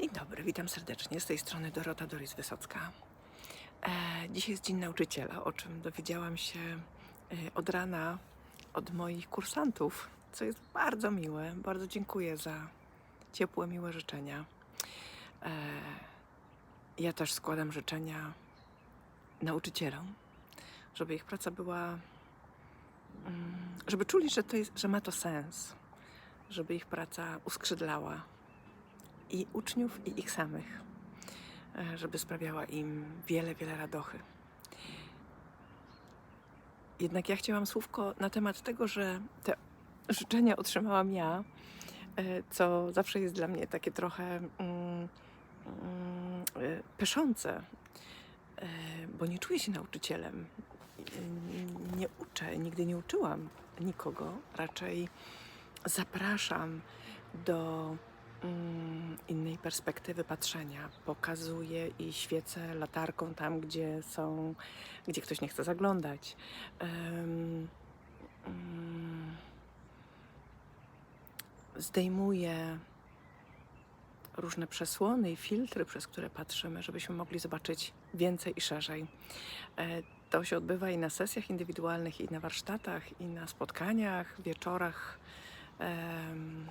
Dzień dobry, witam serdecznie. Z tej strony Dorota Doris Wysocka. E, dzisiaj jest Dzień Nauczyciela, o czym dowiedziałam się e, od rana od moich kursantów, co jest bardzo miłe. Bardzo dziękuję za ciepłe, miłe życzenia. E, ja też składam życzenia nauczycielom, żeby ich praca była, mm, żeby czuli, że, to jest, że ma to sens, żeby ich praca uskrzydlała i uczniów, i ich samych, e, żeby sprawiała im wiele, wiele radochy. Jednak ja chciałam słówko na temat tego, że te życzenia otrzymałam ja, e, co zawsze jest dla mnie takie trochę mm, mm, e, pyszące, e, bo nie czuję się nauczycielem. Nie uczę, nigdy nie uczyłam nikogo, raczej zapraszam do innej perspektywy patrzenia. Pokazuję i świecę latarką tam, gdzie są, gdzie ktoś nie chce zaglądać. Em, mm, zdejmuję różne przesłony i filtry, przez które patrzymy, żebyśmy mogli zobaczyć więcej i szerzej. E, To się odbywa i na sesjach indywidualnych, i na warsztatach, i na spotkaniach, wieczorach. em,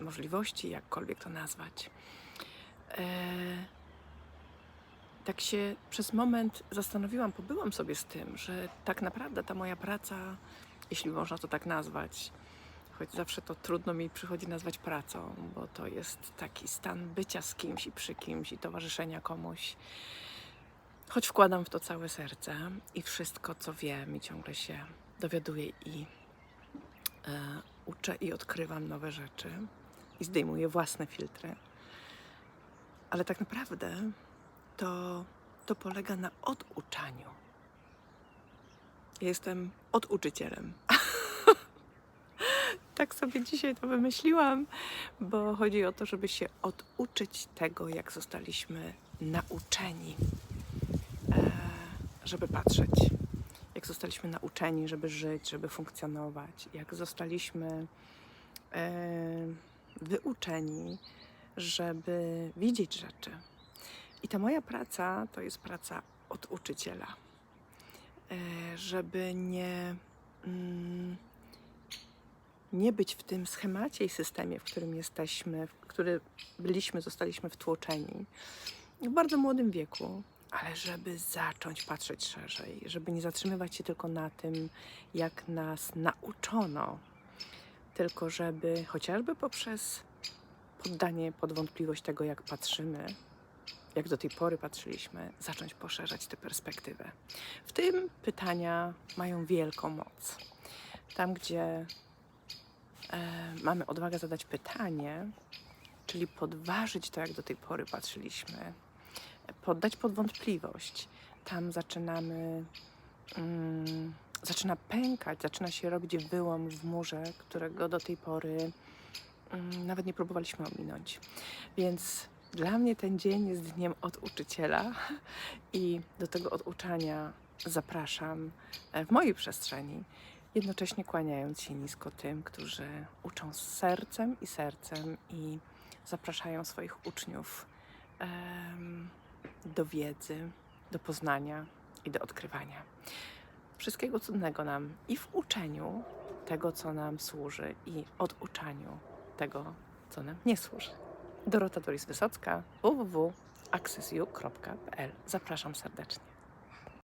możliwości, jakkolwiek to nazwać. E, tak się przez moment zastanowiłam, pobyłam sobie z tym, że tak naprawdę ta moja praca, jeśli można to tak nazwać, choć zawsze to trudno mi przychodzi nazwać pracą, bo to jest taki stan bycia z kimś i przy kimś i towarzyszenia komuś. Choć wkładam w to całe serce i wszystko, co wiem, i ciągle się dowiaduję i e, uczę i odkrywam nowe rzeczy i zdejmuję własne filtry. Ale tak naprawdę to, to polega na oduczaniu. Jestem oduczycielem. tak sobie dzisiaj to wymyśliłam, bo chodzi o to, żeby się oduczyć tego, jak zostaliśmy nauczeni, e, żeby patrzeć. Jak zostaliśmy nauczeni, żeby żyć, żeby funkcjonować. Jak zostaliśmy e, wyuczeni, żeby widzieć rzeczy. I ta moja praca to jest praca od uczyciela, E, żeby nie, mm, nie być w tym schemacie i systemie, w którym jesteśmy, w który byliśmy, zostaliśmy wtłoczeni w bardzo młodym wieku, ale żeby zacząć patrzeć szerzej, żeby nie zatrzymywać się tylko na tym, jak nas nauczono, tylko żeby chociażby poprzez poddanie pod wątpliwość tego, jak patrzymy, jak do tej pory patrzyliśmy, zacząć poszerzać tę perspektywę. W tym pytania mają wielką moc. Tam, gdzie e, mamy odwagę zadać pytanie, czyli podważyć to, jak do tej pory patrzyliśmy, poddać pod wątpliwość, tam zaczynamy. Mm, zaczyna pękać, zaczyna się robić wyłom w murze, którego do tej pory mm, nawet nie próbowaliśmy ominąć. Więc dla mnie ten dzień jest dniem od uczyciela i do tego oduczania zapraszam e, w mojej przestrzeni, jednocześnie kłaniając się nisko tym, którzy uczą z sercem i sercem i zapraszają swoich uczniów do wiedzy, do poznania i do odkrywania. Wszystkiego cudnego nam i w uczeniu tego, co nam służy, i oduczaniu tego, co nam nie służy. Dorota Doris Wysocka, www.accessu.pl. Zapraszam serdecznie.